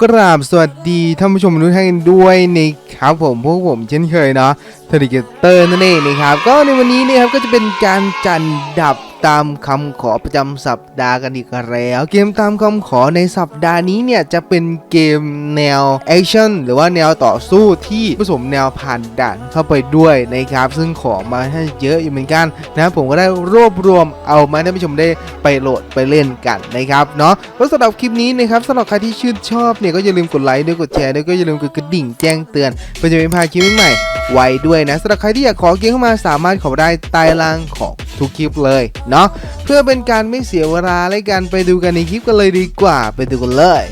กราบสวัสดีท่านผู้ชมทุกท่านด้วยนะครับผมพวกผมเช่นเคยเนาะเทริเกเตอร์นั่นเองนะครับก็ในวันนี้นะครับก็จะเป็นการจันดับ ตามคำขอประจำสัปดาห์กันอีกแล้ว เกมตามคำขอในสัปดาห์นี้เนี่ยจะเป็นเกมแนวแอคชั่นหรือว่าแนวต่อสู้ที่ผสมแนวผ่านด่านเข้าไปด้วยนะครับ ซึ่งขอมาให้เยอะอยู่เหมือนกันนะผมก็ได้รวบรวมเอามาให้ท่านผู้ชมได้ไปโหลดไปเล่นกันนะครับเนาะก็สำหรับคลิปนี้นะครับสำหรับใครที่ชื่นชอบเนี่ยก็อย่าลืมกดไลค์ด้วยกดแชร์ด้วยก็อย่าลืมกดกระดิ่งแจ้งเตือนเพื่อจะไม่พลาดคลิปใหม่ ไว้ด้วยนะสำหรับใครที่อยากขอเกียงเข้ามาสามารถขอได้ใต้ล่างของทุกคลิปเลยเนาะเพื่อเป็นการไม่เสียเวลาและกันไปดูกันในคลิปกันเลยดีกว่า ไปดูกันเลย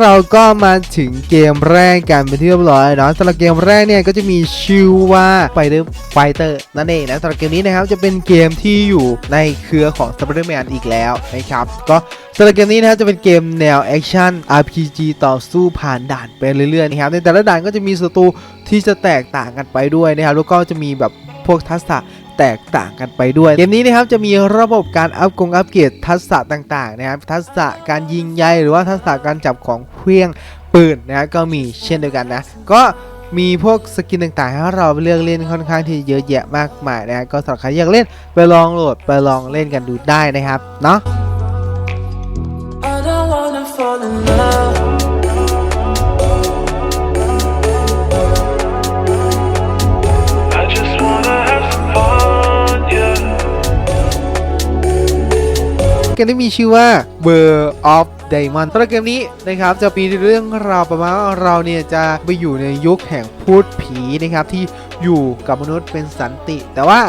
เราก็มาถึงเกมแรกกันเป็นที่เรียบร้อยเนาะสำหรับเกมแรกเนี่ยก็จะมีชื่อว่า Spider Fighter นั่นเองนะสำหรับเกมนี้นะครับจะเป็นเกมที่อยู่ในเครือของ Spider-Man อีกแล้วนะครับก็สำหรับเกมนี้นะครับจะเป็นเกมแนวแอคชั่น RPG ต่อสู้ผ่านด่านไปเรื่อยๆนะครับในแต่ละด่านก็จะมีศัตรูที่จะแตกต่างกันไปด้วยนะครับแล้วก็จะมีแบบ พวกทักษะแตกต่างกันไปด้วย เกมนี้นะครับจะมีระบบการอัพกงอัพเกรดทักษะต่างๆนะครับทักษะการยิงใยหรือว่าทักษะการจับของเครื่องปืนนะก็มีเช่นเดียวกันนะ ก็มีพวกสกินต่างๆ ให้เราเลือกเล่นค่อนข้างที่เยอะแยะมากมายนะก็สำหรับใครอยากเล่นไปลองโหลดไปลองเล่นกันดูได้นะครับเนาะ I don't wanna fall in love. เกมที่มีชื่อว่า World of Diamond สำหรับเกมนี้นะครับจะมีเรื่องราวประมาณว่าเราเนี่ยจะไปอยู่ในยุคแห่งพูดผีนะครับที่อยู่กับมนุษย์เป็นสันติ แต่ว่า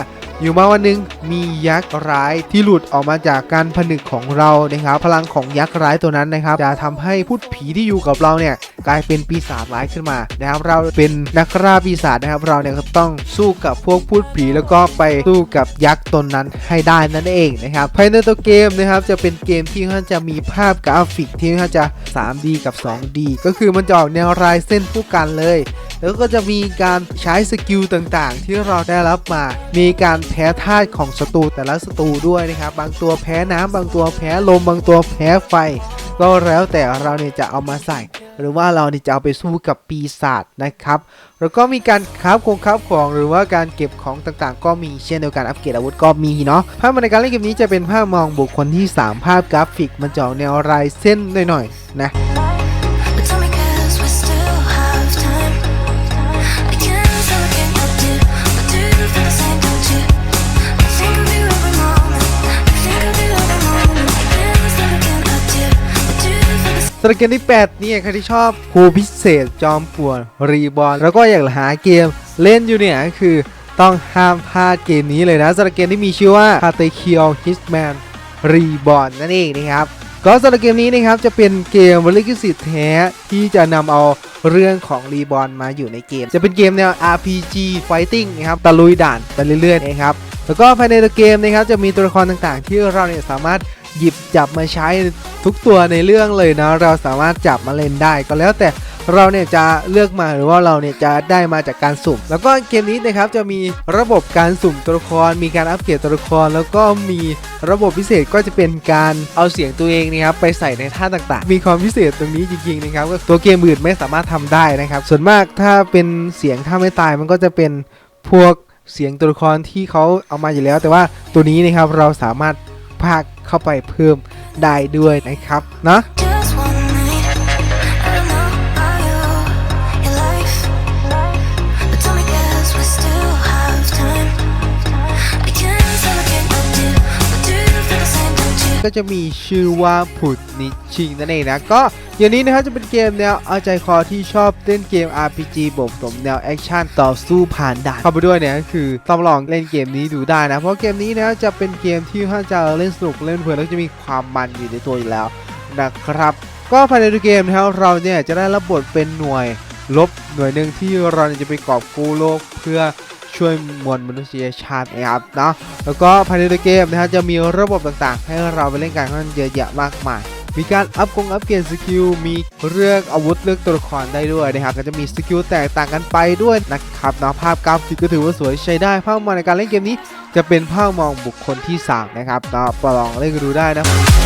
อยู่มาวันหนึงมียักษ์ร้ายที่หลุดออกมาจากการผนึกของเรานะครับ พลังของยักษ์ร้ายตัวนั้นนะครับ จะทำให้พูดผีที่อยู่กับเราเนี่ย กลายเป็นปีศาจร้ายขึ้นมานะครับเราเป็นนักฆ่าปีศาจนะครับเราเนี่ยก็ต้องสู้กับพวกพูดผีแล้วก็ไปสู้กับยักษ์ตนนั้นให้ได้นั่นเองนะครับภายในตัวเกมนะครับจะเป็นเกมที่ค่อนข้าจะมีภาพกราฟิกที่ค่อนข้างจะ 3D กับ 2D ก็คือมันจะออกแนวลายเส้นผู้กันเลยแล้วก็จะมีการใช้สกิลต่างๆ ที่เราได้รับมา มีการแพ้ธาตุของศัตรูแต่ละศัตรูด้วยนะครับ บางตัวแพ้น้ำบางตัวแพ้ลม บางตัวแพ้ไฟ ก็แล้วแต่เราเนี่ยจะเอามาใส่ หรือว่าเรานี่จะเอาไปสู้กับปีศาจนะครับ แล้วก็มีการคราฟคงคราฟของหรือว่าการเก็บของต่างๆ ก็มีเช่นเดียวกันอัปเกรดอาวุธก็มีเนาะภาพในการเล่นเกมนี้จะเป็นภาพมองบุคคลที่ 3 ภาพกราฟิกมันจะออกแนวลายเส้นหน่อยๆนะำหรับเกมที่ 8 นี่ใครที่ชอบครูพิเศษจอมป่วนรีบอลแล้วก็อยากหาเกมเล่นอยู่เนี่ยก็คือต้องห้ามพลาดเกมนี้เลยนะสำหรับเกมที่มีชื่อว่า c a t e k i o Hitman Reborn นั่นเองนะครับก็สำหรับเกมนี้นะครับจะเป็นเกมวลิขสิทธิ์แท้ที่จะนำเอาเรื่องของรีบอลมาอยู่ในเกม จะเป็นเกมแนว RPG Fighting นะครับตะลุยด่านไปเรื่อยๆนะครับแล้วก็ภายในตัวเกมนะครับจะมีตัวละครต่างๆ ที่เราเนี่ยสามารถ หยิบจับมาใช้ทุกตัวในเรื่องเลยนะ เราสามารถจับมาเล่นได้ก็แล้วแต่เราเนี่ยจะเลือกมาหรือว่าเราเนี่ยจะได้มาจากการสุ่ม แล้วก็เกมนี้นะครับจะมีระบบการสุ่มตัวละคร มีการอัปเกรดตัวละคร แล้วก็มีระบบพิเศษก็จะเป็นการเอาเสียงตัวเองนะครับไปใส่ในท่าต่างๆ มีความพิเศษตรงนี้จริงๆนะครับตัวเกมอื่นไม่สามารถทำได้นะครับ ส่วนมากถ้าเป็นเสียงท่าไม่ตายมันก็จะเป็นพวกเสียงตัวละครที่เขาเอามาอยู่แล้ว แต่ว่าตัวนี้นะครับเราสามารถ พากเข้าไปเพิ่มได้ด้วยนะครับเนาะ just one night. I don't know about you, your life. But tell me 'cause we still have time. I can't stop looking at you, but do you feel the same, don't you? ก็จะมีชื่อว่าผุดนิชิงนั่นเองนะก็ อย่างนี้นะครับจะเป็นเกมแนวเอาใจคอที่ชอบเล่นเกม RPG บวกผสมแนวแอคชั่นต่อสู้ผ่านด่านเข้าไปด้วยเนี่ยก็คือต้องลองเล่นเกมนี้ดูได้นะ เพราะเกมนี้นะจะเป็นเกมที่ถ้าจะเล่นสนุกเล่นเพลินแล้วจะมีความมันอยู่ในตัวอยู่แล้วนะครับ ก็ภายในตัวเกมนะครับเราเนี่ยจะได้รับบทเป็นหน่วยลบหน่วยหนึ่งที่เราจะไปกอบกู้โลกเพื่อช่วยมวลมนุษยชาตินะครับเนาะแล้วก็ภายในตัวเกมนะครับจะมีระบบต่างๆ ให้เราไปเล่นกันค่อนเยอะแยะมากมาย มีการอัพกงอัพเกรดสกิล มีเลือกอาวุธเลือกตัวละครได้ด้วยนะครับ ก็จะมีสกิลแตกต่างกันไปด้วยนะครับนาะภาพกราฟิกก็ถือว่าสวยใช้ได้ ภาพมองในการเล่นเกมนี้ จะเป็นภาพมองบุคคลที่สามนะครับเนาะลองเล่นกันดูได้นะ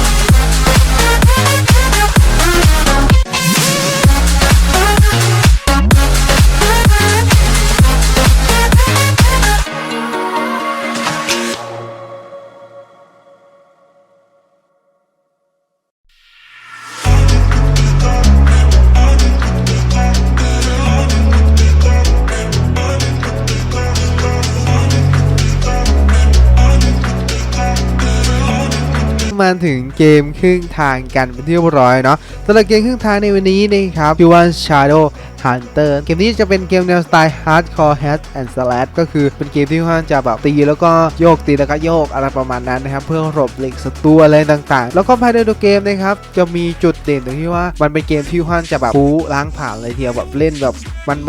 มาถึงเกมครึ่งทางกันเป็นที่เรียบร้อยเนาะสำหรับเกมครึ่งทางในวันนี้นะครับชื่อว่า Shadow Hunter เกมนี้จะเป็นเกมแนวสไตล์ Hardcore Hack and Slash ก็คือเป็นเกมที่ค่อนข้างจะแบบตีแล้วก็โยกตีแล้วก็โยกอะไรประมาณนั้นนะครับ เพื่อหลบเหล็กศัตรูอะไรต่างๆ แล้วก็ภายในตัวเกมนะครับ จะมีจุดเด่นตรงที่ว่ามันเป็นเกมที่ค่อนข้างจะแบบปูล้างผ่านเลยทีเดียวแบบเล่นแบบ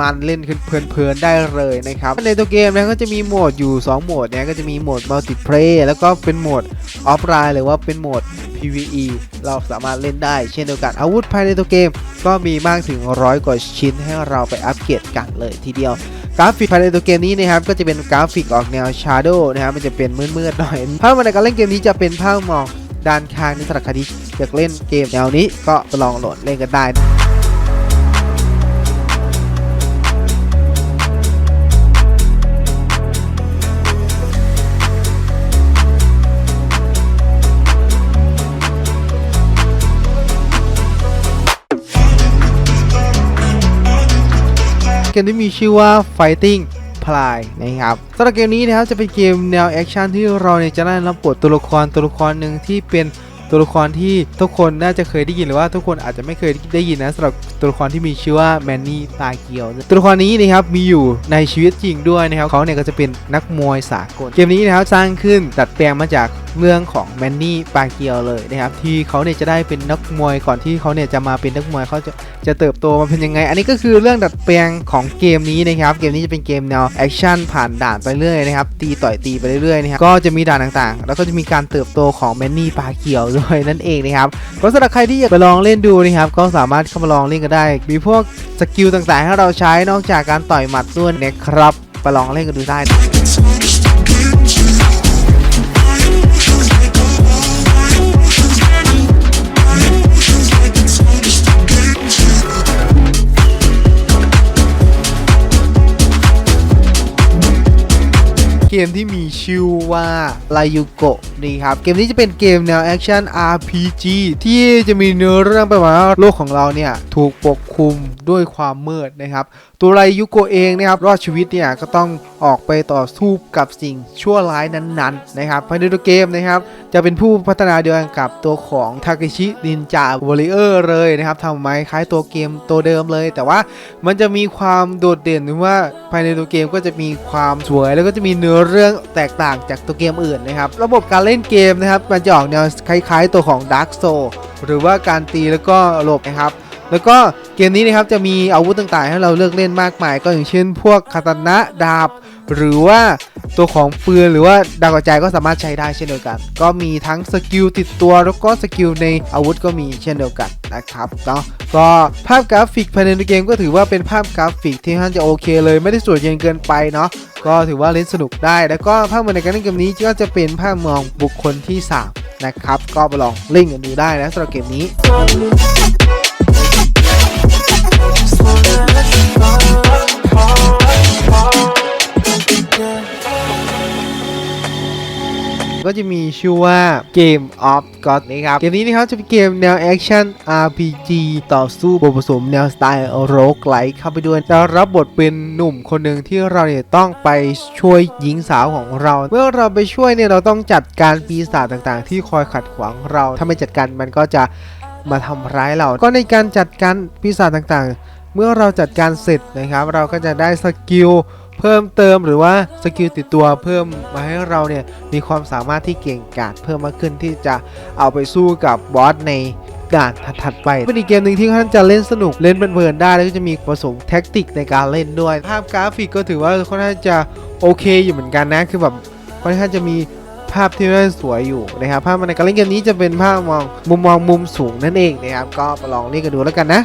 มันๆเล่นเพลินๆได้เลยนะครับในตัวเกมนะก็จะมีโหมดอยู่ 2 โหมดเนี่ยก็จะมีโหมด Multiplayer แล้วก็เป็นโหมดออฟไลน์หรือว่าเป็นโหมด PVE เราสามารถเล่นได้เช่นเดียวกันอาวุธภายในตัวเกม ก็มีมากถึงร้อยกว่าชิ้นให้เราไปอัปเกรดกันเลยทีเดียวกราฟิกภายในตัวเกมนี้นะครับก็จะเป็นกราฟิกออกแนว Shadow นะครับมันจะเป็นมืดๆหน่อยภาพในการเล่นเกมนี้จะเป็นภาพมองด้านข้างในสารคดีอยากเล่นเกมแนวนี้ก็ลองโหลดเล่นกันได้ เกมที่มีชื่อว่า Fighting Ply นะครับสำหรับเกมนี้นะครับจะเป็นเกมแนวแอคชั่นที่เราเนี่ยจะได้รับบทตัวละครตัวละครหนึ่งที่เป็นตัวละครที่ทุกคนน่าจะเคยได้ยินหรือว่าทุกคนอาจจะไม่เคยได้ยินนะสำหรับตัวละครที่มีชื่อว่าแมนนี่ตาเกียว ตัวละครนี้นะครับมีอยู่ในชีวิตจริงด้วยนะครับเขาเนี่ยก็จะเป็นนักมวยสากล เกมนี้นะครับสร้างขึ้นดัดแปลงมาจากเรื่องของแมนนี่ปาเกียวเลยนะครับที่เขาเนี่ยจะได้เป็นนักมวยก่อนที่เขาเนี่ยจะมาเป็นนักมวยเขาจะจะเติบโตมาเป็นยังไง อันนี้ก็คือเรื่องดัดแปลงของเกมนี้นะครับเกมนี้จะเป็นเกมแนวแอคชั่นผ่านด่านไปเรื่อยนะครับตีต่อยตีไปเรื่อยๆนะครับก็จะมีด่านต่างๆ แล้วก็จะมีการเติบโตของแมนนี่ปลาเขียวด้วยนั่นเองนะครับก็สำหรับใครที่อยากไปลองเล่นดูนะครับก็สามารถเข้ามาลองเล่นกันได้ มีพวกสกิลต่างๆ ให้เราใช้นอกจากการต่อยหมัดด้วยนะครับไปลองเล่นกันดูได้ เกมที่มีชื่อว่าลายุโกะนี่ครับ เกมนี้จะเป็นเกมแนวแอคชั่น RPG ที่จะมีเนื้อเรื่องประมาณว่าโลกของเราเนี่ย ถูกปกคลุมด้วยความมืดนะครับ ตัวไรยุโกะเองนะครับรอดชีวิตเนี่ยก็ต้องออกไปต่อสู้กับสิ่งชั่วร้ายนั้นๆนะครับภายในตัวเกมนะครับจะเป็นผู้พัฒนาเดียวกันกับตัวของทาเคชินินจาวอริเออร์เลยนะครับทำไมคล้ายตัวเกมตัวเดิมเลย แต่ว่ามันจะมีความโดดเด่นหรือว่าภายในตัวเกมก็จะมีความสวย แล้วก็จะมีเนื้อเรื่องแตกต่างจากตัวเกมอื่นนะครับระบบการเล่นเกมนะครับมันจะออกแนวคล้าย ๆ ตัวของ Dark Soul หรือว่าการตีแล้วก็หลบนะครับแล้วก็ เกมนี้นะครับจะมีอาวุธต่างๆ ให้เราเลือกเล่นมากมาย ก็อย่างเช่น พวกคาตานะดาบ หรือว่าตัวของปืนหรือว่าดาวกระจายก็สามารถใช้ได้เช่นเดียวกัน ก็มีทั้งสกิลติดตัวแล้วก็สกิลในอาวุธก็มีเช่นเดียวกันนะครับเนาะก็ภาพกราฟิกภายในเกมก็ถือว่าเป็นภาพกราฟิกที่ท่านจะโอเคเลยไม่ได้สวยเย็นเกินไปเนาะก็ถือว่าเล่นสนุกได้ แล้วก็ภาพในการเล่นเกมนี้ก็จะเป็นภาพมองบุคคลที่สามนะครับ ก็ไปลองเล่นกันดูได้นะสำหรับเกมนี้ ก็จะมีชื่อว่า Game of God นะครับ เกมนี้นะครับจะเป็นเกมแนวแอคชั่น RPG ต่อสู้บทผสมแนวสไตล์โรกไลท์เข้าไปด้วยจะรับบทเป็นหนุ่มคนหนึ่งที่เราเนี่ยต้องไปช่วยหญิงสาวของเรา เมื่อเราไปช่วยเนี่ยเราต้องจัดการปีศาจต่างๆ ที่คอยขัดขวางเรา ถ้าไม่จัดการมันก็จะมาทำร้ายเรา ก็ในการจัดการปีศาจต่างๆ เมื่อเราจัดการเสร็จนะครับ เราก็จะได้สกิล เพิ่มเติมหรือว่าสกิลติดตัวเพิ่มมาให้เราเนี่ยมีความสามารถที่เก่งกาจเพิ่มมากขึ้นที่จะเอาไปสู้กับบอสในด่านถัดๆไปเป็นอีกเกมหนึ่งที่ท่านจะเล่นสนุกเล่นเพลินๆได้แล้วก็จะมีผสมแท็กติกในการเล่นด้วย ภาพกราฟิกก็ถือว่าค่อนข้างจะโอเคอยู่เหมือนกันนะคือแบบค่อนข้างจะมีภาพที่น่าสวยอยู่นะครับภาพในการเล่นเกมนี้จะเป็นภาพมองมุมมองมุมสูงนั่นเองนะครับก็มาลองเล่นกันดูแล้วกันนะ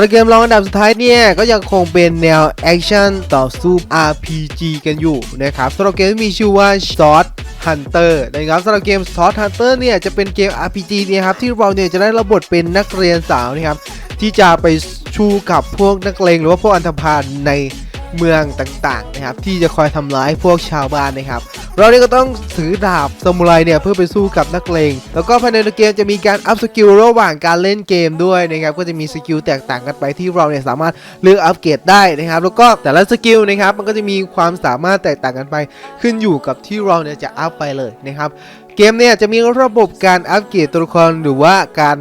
สำหรับเกมรองอันดับสุดท้ายเนี่ย ก็ยังคงเป็นแนวแอคชั่นต่อสู้ RPG กันอยู่นะครับสำหรับเกมที่มีชื่อว่า Sword Hunter นะครับสำหรับเกม Sword Hunter เนี่ย จะเป็นเกม RPG เนี่ยครับ ที่เราเนี่ยจะได้รับบทเป็นนักเรียนสาวนะครับ ที่จะไปชูกับพวกนักเลงหรือว่าพวกอันธพาลในเมืองต่างๆนะครับที่จะคอยทำร้ายพวกชาวบ้านนะครับ เราเนี่ยก็ต้องถือดาบซามูไรเนี่ยเพื่อไปสู้กับนักเลง แล้วก็ภายในเกมจะมีการอัพสกิลระหว่างการเล่นเกมด้วยนะครับ ก็จะมีสกิลแตกต่างกันไปที่เราเนี่ยสามารถเลือกอัพเกรดได้นะครับ แล้วก็แต่ละสกิลนะครับมันก็จะมีความสามารถแตกต่างกันไป ขึ้นอยู่กับที่เราเนี่ยจะอัพไปเลยนะครับ เกมเนี่ยจะมีระบบการอัพเกรดตัวละครหรือว่าการ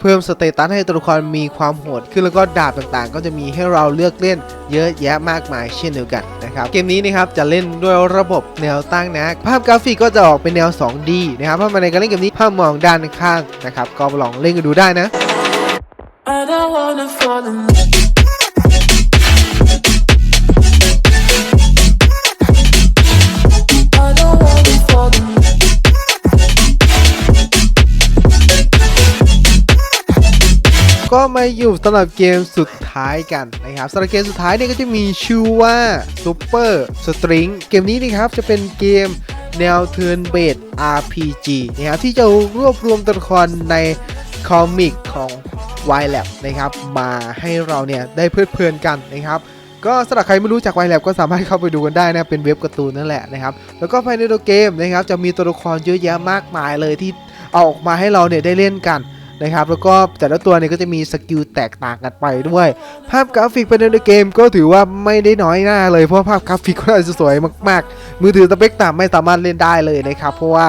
เพิ่มสเตตัสให้ตัวละครมีความโหดขึ้นแล้วก็ดาบต่างๆ ก็จะมีให้เราเลือกเล่นเยอะแยะมากมายเช่นเดียวกัน นะครับเกมนี้นะครับจะเล่นด้วยระบบแนวตั้งนะ ภาพกราฟิกก็จะออกเป็นแนว 2D นะครับถ้ามาในการเล่นเกมนี้ภาพมองด้านข้างนะครับก็ลองเล่นกันดูได้นะ I don't wanna fall in love. ก็มาอยู่สำหรับเกมสุดท้ายกันนะครับสำหรับเกมสุดท้ายเนี่ยก็จะมีชื่อว่า Super String เกมนี้นะครับจะเป็นเกมแนว Turn Based RPG นะครับที่จะรวบรวมตัวละครในคอมิกของ y l a b นะครับมาให้เราเนี่ยได้เพลิดเพลินกันนะครับก็สำหรับใครไม่รู้จัก y l a b ก็สามารถเข้าไปดูกันได้นะเป็นเว็บการ์ตูนนั่นแหละนะครับแล้วก็ภายในตัวเกมนะครับจะมีตัวละครเยอะแยะมากมายเลยที่เอาออกมาให้เราเนี่ยได้เล่นกัน นะครับแล้วก็แต่ละตัวเนี่ยก็จะมีสกิลแตกต่างกันไปด้วย ภาพกราฟิกภายในเกมก็ถือว่าไม่ได้น้อยหน้าเลยเพราะภาพกราฟิกก็จะสวยมากๆ มือถือสเปคต่ำไม่สามารถเล่นได้เลยนะครับเพราะว่า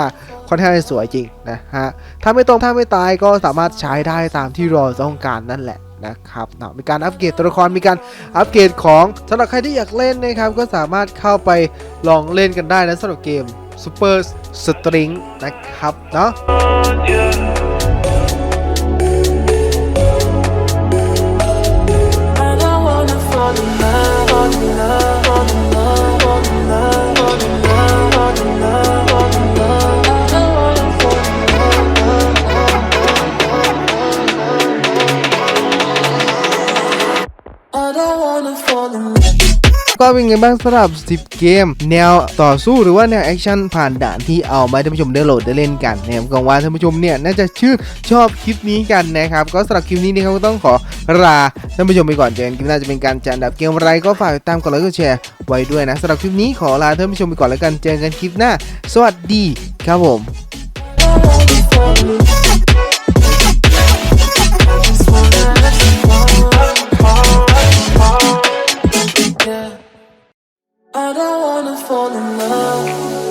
ค่อนข้างสวยจริงนะฮะถ้าไม่ตรงถ้าไม่ตายก็สามารถใช้ได้ตามที่เราต้องการนั่นแหละนะครับนะมีการอัปเกรดตัวละคร มีการอัปเกรดของสำหรับใครที่อยากเล่นนะครับ ก็สามารถเข้าไปลองเล่นกันได้นะสำหรับเกม Super String นะครับ เนาะ ก็เป็นไงบ้างสำหรับ10 เกม แนวต่อสู้หรือว่าแนวแอคชั่นผ่านด่านที่เอามาให้ท่านผู้ชมได้โหลดได้เล่นกันนะครับก็หวังว่าท่านผู้ชมเนี่ยน่าจะชื่นชอบคลิปนี้กันนะครับก็สำหรับคลิปนี้นะครับก็ต้องขอลาท่านผู้ชมไปก่อนเจอกันคลิปหน้าจะเป็นการจัดอันดับเกมอะไรก็ฝากติดตามกดไลค์กดแชร์ไว้ด้วยนะสำหรับคลิปนี้ขอลาท่านผู้ชมไปก่อนแล้วกันเจอกันคลิปหน้า สวัสดีครับผม I don't wanna fall in love.